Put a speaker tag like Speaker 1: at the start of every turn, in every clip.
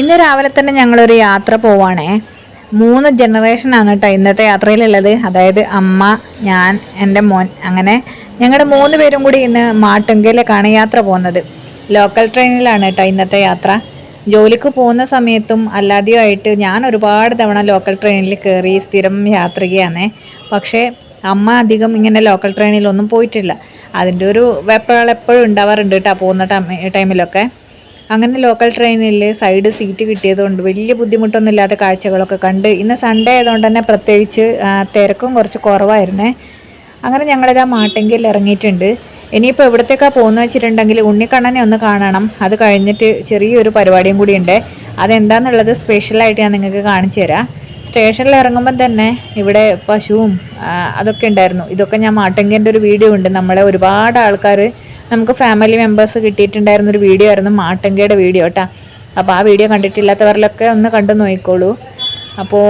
Speaker 1: ഇന്ന് രാവിലെ തന്നെ ഞങ്ങളൊരു യാത്ര പോവാണേ. മൂന്ന് ജനറേഷനാണ് കേട്ടോ ഇന്നത്തെ യാത്രയിലുള്ളത്. അതായത് അമ്മ ഞാൻ എന്റെ മോൻ അങ്ങനെ ഞങ്ങളുടെ മൂന്ന് പേരും കൂടി ഇന്ന് മാട്ടുങ്കയിലേക്കാണ് യാത്ര പോകുന്നത്. ലോക്കൽ ട്രെയിനിലാണ് കേട്ടോ ഇന്നത്തെ യാത്ര. ജോലിക്ക് പോകുന്ന സമയത്തും അല്ലാതെയുമായിട്ട് ഞാൻ ഒരുപാട് തവണ ലോക്കൽ ട്രെയിനിൽ കയറി സ്ഥിരം യാത്രികയാണ് പക്ഷേ അമ്മ അധികം ഇങ്ങനെ ലോക്കൽ ട്രെയിനിലൊന്നും പോയിട്ടില്ല. അതിന്റെ ഒരു വെപ്പകൾ എപ്പോഴും ഉണ്ടാവാറുണ്ട് കേട്ടോ പോകുന്ന ടൈമിലൊക്കെ. അങ്ങനെ ലോക്കൽ ട്രെയിനിൽ സൈഡ് സീറ്റ് കിട്ടിയതുകൊണ്ട് വലിയ ബുദ്ധിമുട്ടൊന്നും ഇല്ലാത്ത കാഴ്ചകളൊക്കെ കണ്ട്. ഇന്ന് സൺഡേ ആയതുകൊണ്ട് തന്നെ പ്രത്യേകിച്ച് തിരക്കും കുറച്ച് കുറവായിരുന്നേ. അങ്ങനെ ഞങ്ങളിതാ മാട്ടെങ്കിൽ ഇറങ്ങിയിട്ടുണ്ട്. ഇനിയിപ്പോൾ എവിടത്തേക്കാണ് പോകുന്നു വെച്ചിട്ടുണ്ടെങ്കിൽ ഉണ്ണിക്കണ്ണനെ ഒന്ന് കാണണം. അത് കഴിഞ്ഞിട്ട് ചെറിയൊരു പരിപാടിയും കൂടി ഉണ്ട്. അതെന്താണെന്നുള്ളത് സ്പെഷ്യലായിട്ട് ഞാൻ നിങ്ങൾക്ക് കാണിച്ചു തരാം സ്റ്റേഷനിൽ ഇറങ്ങുമ്പോൾ തന്നെ ഇവിടെ പശുവും അതൊക്കെ ഉണ്ടായിരുന്നു. ഇതൊക്കെ ഞാൻ മാട്ടങ്കേന്റെ ഒരു വീഡിയോ ഉണ്ട്. നമ്മളെ ഒരുപാട് ആൾക്കാർ നമുക്ക് ഫാമിലി മെമ്പേഴ്സ് കിട്ടിയിട്ടുണ്ടായിരുന്ന ഒരു വീഡിയോ ആയിരുന്നു മാട്ടങ്കയുടെ വീഡിയോ കേട്ടോ. അപ്പോൾ ആ വീഡിയോ കണ്ടിട്ടില്ലാത്തവരിലൊക്കെ ഒന്ന് കണ്ടു നോക്കിക്കോളൂ. അപ്പോൾ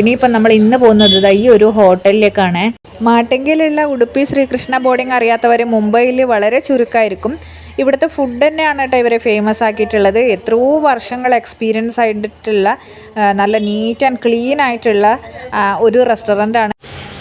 Speaker 1: ഇനിയിപ്പം നമ്മൾ ഇന്ന് പോകുന്നത് ഈ ഒരു ഹോട്ടലിലേക്കാണ്. മാട്ടങ്കയിലുള്ള ഉടുപ്പി ശ്രീകൃഷ്ണ ബോർഡിംഗ് അറിയാത്തവർ മുംബൈയിൽ വളരെ ചുരുക്കമായിരിക്കും ഇവിടുത്തെ ഫുഡ് തന്നെയാണ് കേട്ടോ ഇവരെ ഫേമസ് ആക്കിയിട്ടുള്ളത്. എത്രയോ വർഷങ്ങൾ എക്സ്പീരിയൻസ് ആയിട്ടുള്ള നല്ല നീറ്റ് ആൻഡ് ക്ലീൻ ആയിട്ടുള്ള ഒരു റെസ്റ്റോറന്റ് ആണ്.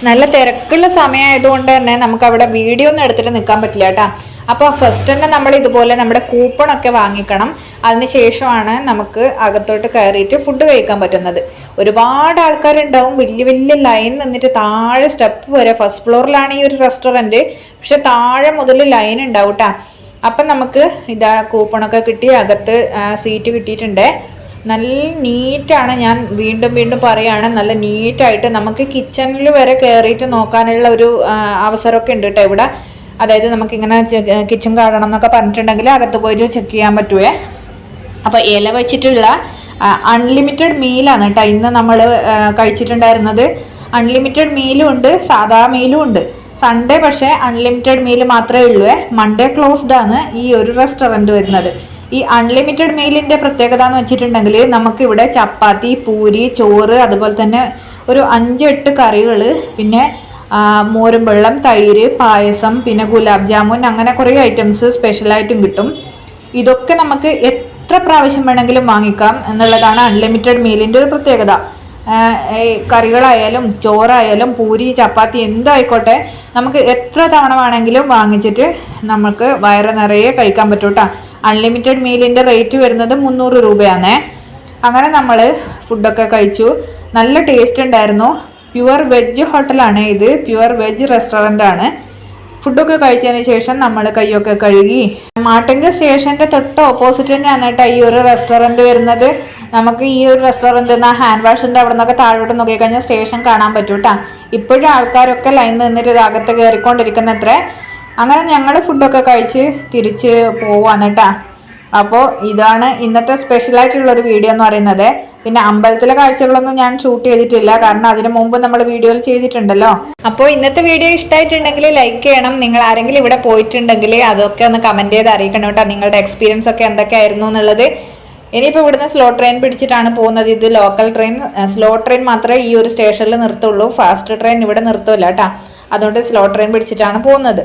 Speaker 1: നല്ല തിരക്കുള്ള സമയമായതുകൊണ്ട് തന്നെ നമുക്ക് അവിടെ വീഡിയോ ഒന്നും എടുത്തിട്ട് നിൽക്കാൻ പറ്റില്ല കേട്ടോ. അപ്പോൾ ഫസ്റ്റ് തന്നെ നമ്മൾ ഇതുപോലെ നമ്മുടെ കൂപ്പണൊക്കെ വാങ്ങിക്കണം. അതിനുശേഷമാണ് നമുക്ക് അകത്തോട്ട് കയറിയിട്ട് ഫുഡ് കഴിക്കാൻ പറ്റുന്നത്. ഒരുപാട് ആൾക്കാരുണ്ടാവും. വലിയ വലിയ ലൈൻ നിന്നിട്ട് താഴെ സ്റ്റെപ്പ് വരെ ഫസ്റ്റ് ഫ്ലോറിലാണ് ഈ ഒരു റെസ്റ്റോറന്റ് പക്ഷെ താഴെ മുതൽ ലൈൻ ഉണ്ടാവും കേട്ടോ അപ്പം നമുക്ക് ഇതാ കൂപ്പണൊക്കെ കിട്ടി. അകത്ത് സീറ്റ് കിട്ടിയിട്ടുണ്ട്. നല്ല നീറ്റാണ്. ഞാൻ വീണ്ടും വീണ്ടും പറയുകയാണ് നല്ല നീറ്റായിട്ട് നമുക്ക് കിച്ചണിൽ വരെ കയറിയിട്ട് നോക്കാനുള്ള ഒരു അവസരമൊക്കെ ഉണ്ട് കേട്ടോ ഇവിടെ. അതായത് നമുക്കിങ്ങനെ കിച്ചൺ കാണണം എന്നൊക്കെ പറഞ്ഞിട്ടുണ്ടെങ്കിൽ അകത്ത് പോയിട്ട് ചെക്ക് ചെയ്യാൻ പറ്റുവേ. അപ്പോൾ ഇല വെച്ചിട്ടുള്ള അൺലിമിറ്റഡ് മീലാണ് കേട്ടോ ഇന്ന് നമ്മൾ കഴിച്ചിട്ടുണ്ടായിരുന്നത്. അൺലിമിറ്റഡ് മീലും ഉണ്ട് സാധാ മീലും ഉണ്ട്. സൺഡേ പക്ഷേ അൺലിമിറ്റഡ് മീൽ മാത്രമേ ഉള്ളൂ. മൺഡേ ക്ലോസ്ഡ് ആണ് ഈ ഒരു റെസ്റ്റോറന്റ് വരുന്നത്. ഈ അൺലിമിറ്റഡ് മീലിന്റെ പ്രത്യേകത എന്ന് വെച്ചിട്ടുണ്ടെങ്കിൽ നമുക്കിവിടെ ചപ്പാത്തി പൂരി ചോറ് അതുപോലെ തന്നെ ഒരു അഞ്ച് എട്ട് കറികൾ പിന്നെ മോരും വെള്ളം തൈര് പായസം പിന്നെ ഗുലാബ് ജാമുൻ അങ്ങനെ കുറേ ഐറ്റംസ് സ്പെഷ്യലായിട്ടും കിട്ടും. ഇതൊക്കെ നമുക്ക് എത്ര പ്രാവശ്യം വേണമെങ്കിലും വാങ്ങിക്കാം എന്നുള്ളതാണ് അൺലിമിറ്റഡ് മീലിന്റെ ഒരു പ്രത്യേകത. കറികളായാലും ചോറായാലും പൂരി ചപ്പാത്തി എന്തായിക്കോട്ടെ നമുക്ക് എത്ര തവണ വേണമെങ്കിലും വാങ്ങിച്ചിട്ട് നമുക്ക് വയറ് നിറയെ കഴിക്കാൻ പറ്റും കേട്ടോ അൺലിമിറ്റഡ് മീലിന്റെ റേറ്റ് വരുന്നത് മുന്നൂറ് രൂപയാണേ അങ്ങനെ നമ്മൾ ഫുഡൊക്കെ കഴിച്ചു. നല്ല ടേസ്റ്റ് ഉണ്ടായിരുന്നു. പ്യുവർ വെജ് ഹോട്ടലാണ് ഇത്. പ്യുവർ വെജ് റെസ്റ്റോറന്റ് ആണ് ഫുഡൊക്കെ കഴിച്ചതിന് ശേഷം നമ്മൾ കൈയൊക്കെ കഴുകി. മാട്ടങ്ക സ്റ്റേഷന്റെ തൊട്ട് ഓപ്പോസിറ്റ് തന്നെയാണ് കേട്ടോ ഈ ഒരു റെസ്റ്റോറന്റ് വരുന്നത്. നമുക്ക് ഈ ഒരു റെസ്റ്റോറന്റ് നിന്ന് ഹാൻഡ് വാഷിന്റെ അവിടെ നിന്നൊക്കെ താഴോട്ട് നോക്കിക്കഴിഞ്ഞാൽ സ്റ്റേഷൻ കാണാൻ പറ്റും കേട്ടോ ഇപ്പോഴും ആൾക്കാരൊക്കെ ലൈൻ നിന്നിട്ട് അകത്ത് കയറിക്കൊണ്ടിരിക്കുന്നത്രേ അങ്ങനെ ഞങ്ങൾ ഫുഡൊക്കെ കഴിച്ച് തിരിച്ച് പോവാണ് കേട്ടോ അപ്പോൾ ഇതാണ് ഇന്നത്തെ സ്പെഷ്യലായിട്ടുള്ള ഒരു വീഡിയോ എന്ന് പറയുന്നത്. പിന്നെ അമ്പലത്തിലെ കാഴ്ചകളൊന്നും ഞാൻ ഷൂട്ട് ചെയ്തിട്ടില്ല. കാരണം അതിനു മുമ്പ് നമ്മൾ വീഡിയോയിൽ ചെയ്തിട്ടുണ്ടല്ലോ. അപ്പോൾ ഇന്നത്തെ വീഡിയോ ഇഷ്ടമായിട്ടുണ്ടെങ്കിൽ ലൈക്ക് ചെയ്യണം. നിങ്ങൾ ആരെങ്കിലും ഇവിടെ പോയിട്ടുണ്ടെങ്കിൽ അതൊക്കെ ഒന്ന് കമന്റ് ചെയ്ത് അറിയിക്കണം കേട്ടോ. നിങ്ങളുടെ എക്സ്പീരിയൻസ് ഒക്കെ എന്തൊക്കെയായിരുന്നു എന്നുള്ളത്. ഇനിയിപ്പോൾ ഇവിടുന്ന് സ്ലോ ട്രെയിൻ പിടിച്ചിട്ടാണ് പോകുന്നത്. ഇത് ലോക്കൽ ട്രെയിൻ സ്ലോ ട്രെയിൻ മാത്രമേ ഈ ഒരു സ്റ്റേഷനിൽ നിർത്തുള്ളൂ. ഫാസ്റ്റ് ട്രെയിൻ ഇവിടെ നിർത്തില്ല കേട്ടോ. അതുകൊണ്ട് സ്ലോ ട്രെയിൻ പിടിച്ചിട്ടാണ് പോകുന്നത്.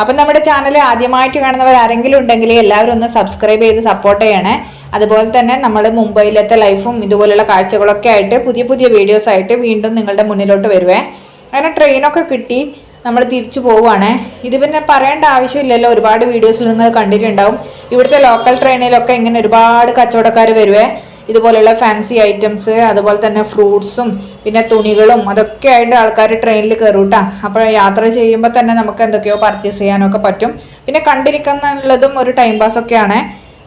Speaker 1: അപ്പം നമ്മുടെ ചാനൽ ആദ്യമായിട്ട് കാണുന്നവർ ആരെങ്കിലും ഉണ്ടെങ്കിൽ എല്ലാവരും ഒന്ന് സബ്സ്ക്രൈബ് ചെയ്ത് സപ്പോർട്ട് ചെയ്യണേ. അതുപോലെ തന്നെ നമ്മൾ മുംബൈയിലത്തെ ലൈഫും ഇതുപോലുള്ള കാഴ്ചകളൊക്കെ ആയിട്ട് പുതിയ പുതിയ വീഡിയോസ് ആയിട്ട് വീണ്ടും നിങ്ങളുടെ മുന്നിലോട്ട് വരുവേ. അങ്ങനെ ട്രെയിനൊക്കെ കിട്ടി നമ്മൾ തിരിച്ചു പോവുകയാണ്. ഇത് പിന്നെ പറയേണ്ട ആവശ്യമില്ലല്ലോ. ഒരുപാട് വീഡിയോസിൽ നിങ്ങൾ കണ്ടിട്ടുണ്ടാവും. ഇവിടുത്തെ ലോക്കൽ ട്രെയിനിലൊക്കെ ഇങ്ങനെ ഒരുപാട് കച്ചവടക്കാർ വരുവേ. ഇതുപോലുള്ള ഫാൻസി ഐറ്റംസ് അതുപോലെ തന്നെ ഫ്രൂട്ട്സും പിന്നെ തുണികളും അതൊക്കെ ആയിട്ട് ആൾക്കാർ ട്രെയിനിൽ കയറൂട്ടാ അപ്പോൾ യാത്ര ചെയ്യുമ്പോൾ തന്നെ നമുക്ക് എന്തൊക്കെയോ പർച്ചേസ് ചെയ്യാനൊക്കെ പറ്റും. പിന്നെ കണ്ടിരിക്കുന്നുള്ളതും ഒരു ടൈം പാസ് ഒക്കെയാണ്.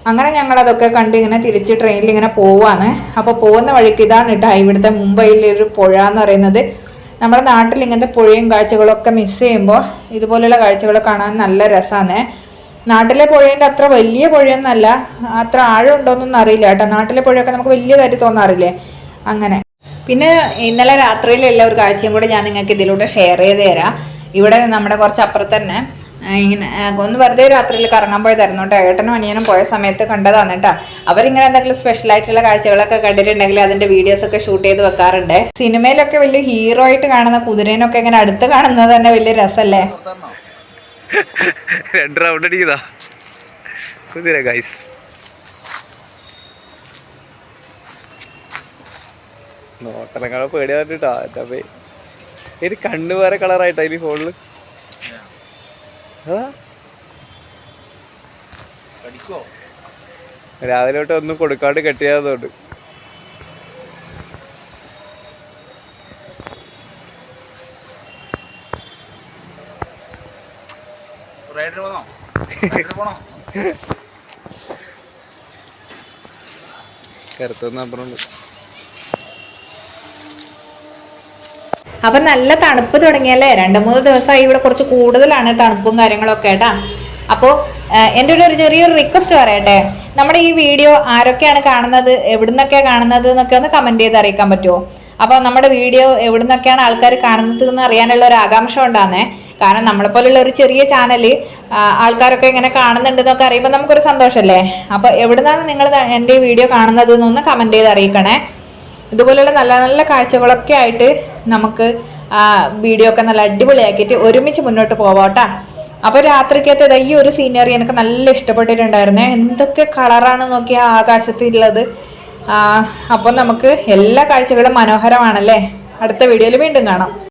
Speaker 1: അങ്ങനെ ഞങ്ങൾ അതൊക്കെ കണ്ട് ഇങ്ങനെ തിരിച്ച് ട്രെയിനിൽ ഇങ്ങനെ പോവാണ്. അപ്പോൾ പോകുന്ന വഴിക്ക് ഇതാണ് കേട്ടോ ഇവിടുത്തെ മുംബൈയിലെ ഒരു പുഴ എന്ന് പറയുന്നത്. നമ്മുടെ നാട്ടിൽ ഇങ്ങനത്തെ പുഴയും കാഴ്ചകളൊക്കെ മിസ് ചെയ്യുമ്പോൾ ഇതുപോലെയുള്ള കാഴ്ചകൾ കാണാൻ നല്ല രസമാണ് നാട്ടിലെ പുഴേന്റെ അത്ര വലിയ പുഴയൊന്നല്ല അത്ര ആഴം ഉണ്ടോയെന്നൊന്നും അറിയില്ല കേട്ടോ. നാട്ടിലെ പുഴയൊക്കെ നമുക്ക് വലിയതായിട്ട് തോന്നാറില്ലേ? അങ്ങനെ. പിന്നെ ഇന്നലെ രാത്രിയിലുള്ള ഒരു കാഴ്ചയും കൂടെ ഞാൻ നിങ്ങൾക്ക് ഇതിലൂടെ ഷെയർ ചെയ്ത് തരാം. ഇവിടെ നമ്മുടെ കുറച്ച് അപ്പുറത്ത് തന്നെ ഇങ്ങനെ ഒന്ന് വെറുതെ രാത്രിയിൽ കറങ്ങാൻ പോയതായിരുന്നു കേട്ടോ. ഏട്ടനും അനിയനും പോയ സമയത്ത് കണ്ടതാണ് കേട്ടോ. അവരിങ്ങനെ എന്തെങ്കിലും സ്പെഷ്യൽ ആയിട്ടുള്ള കാഴ്ചകളൊക്കെ കണ്ടിട്ടുണ്ടെങ്കിൽ അതിന്റെ വീഡിയോസ് ഒക്കെ ഷൂട്ട് ചെയ്ത് വെക്കാറുണ്ട്. സിനിമയിലൊക്കെ വലിയ ഹീറോ ആയിട്ട് കാണുന്ന കുതിരേനൊക്കെ ഇങ്ങനെ അടുത്ത് കാണുന്നത് തന്നെ വലിയ രസമല്ലേ
Speaker 2: രണ്ട് റൗണ്ട് അടിക്കുന്നതാ. കുതിര ഗൈസ് നോട്ടനങ്ങളെ പേടിയാണ്ടിട്ടാ എന്റെ പേ ഇത് കണ്ണ് വേറെ കളറായിട്ടാ ഇനി
Speaker 3: ഫോണിൽ
Speaker 2: രാവിലെ തൊട്ട് ഒന്നും കൊടുക്കാണ്ട് കെട്ടിയാതുകൊണ്ട്
Speaker 3: റൈഡർ പോണോ?
Speaker 2: അപ്പുറമുണ്ട്.
Speaker 1: അപ്പൊ നല്ല തണുപ്പ് തുടങ്ങിയല്ലേ? രണ്ട് മൂന്ന് ദിവസമായി ഇവിടെ കുറച്ച് കൂടുതലാണ് തണുപ്പും കാര്യങ്ങളൊക്കെ കേട്ടാ? അപ്പോൾ എന്റെ ഒരു ഒരു ചെറിയൊരു റിക്വസ്റ്റ് പറയട്ടെ? നമ്മുടെ ഈ വീഡിയോ ആരൊക്കെയാണ് കാണുന്നത്? എവിടുന്നൊക്കെയാണ് കാണുന്നത് എന്നൊക്കെ ഒന്ന് കമന്റ് ചെയ്ത് അറിയിക്കാൻ പറ്റുമോ അപ്പോൾ നമ്മുടെ വീഡിയോ എവിടുന്നൊക്കെയാണ് ആൾക്കാർ കാണുന്നത് എന്ന് അറിയാനുള്ള ഒരു ആകാംക്ഷ ഉണ്ടാന്നേ കാരണം നമ്മളെ പോലുള്ള ഒരു ചെറിയ ചാനൽ ആൾക്കാരൊക്കെ ഇങ്ങനെ കാണുന്നുണ്ടെന്നൊക്കെ അറിയുമ്പോൾ നമുക്കൊരു സന്തോഷമല്ലേ അപ്പോൾ എവിടുന്നാണ് നിങ്ങൾ എന്റെ വീഡിയോ കാണുന്നത് എന്നൊന്ന് കമന്റ് ചെയ്ത് അറിയിക്കണേ. ഇതുപോലുള്ള നല്ല നല്ല കാഴ്ചകളൊക്കെ ആയിട്ട് നമുക്ക് വീഡിയോ ഒക്കെ നല്ല അടിപൊളിയാക്കിയിട്ട് ഒരുമിച്ച് മുന്നോട്ട് പോവാട്ടാ. അപ്പോൾ രാത്രിക്കത്തെ ഈ ഒരു സീനറി എനിക്ക് നല്ല ഇഷ്ടപ്പെട്ടിട്ടുണ്ടായിരുന്നേ. എന്തൊക്കെ കളറാണ് നോക്കിയാൽ ആകാശത്തുള്ളത് അപ്പോൾ നമുക്ക് എല്ലാ കാഴ്ചകളും മനോഹരമാണല്ലേ? അടുത്ത വീഡിയോയിൽ വീണ്ടും കാണാം.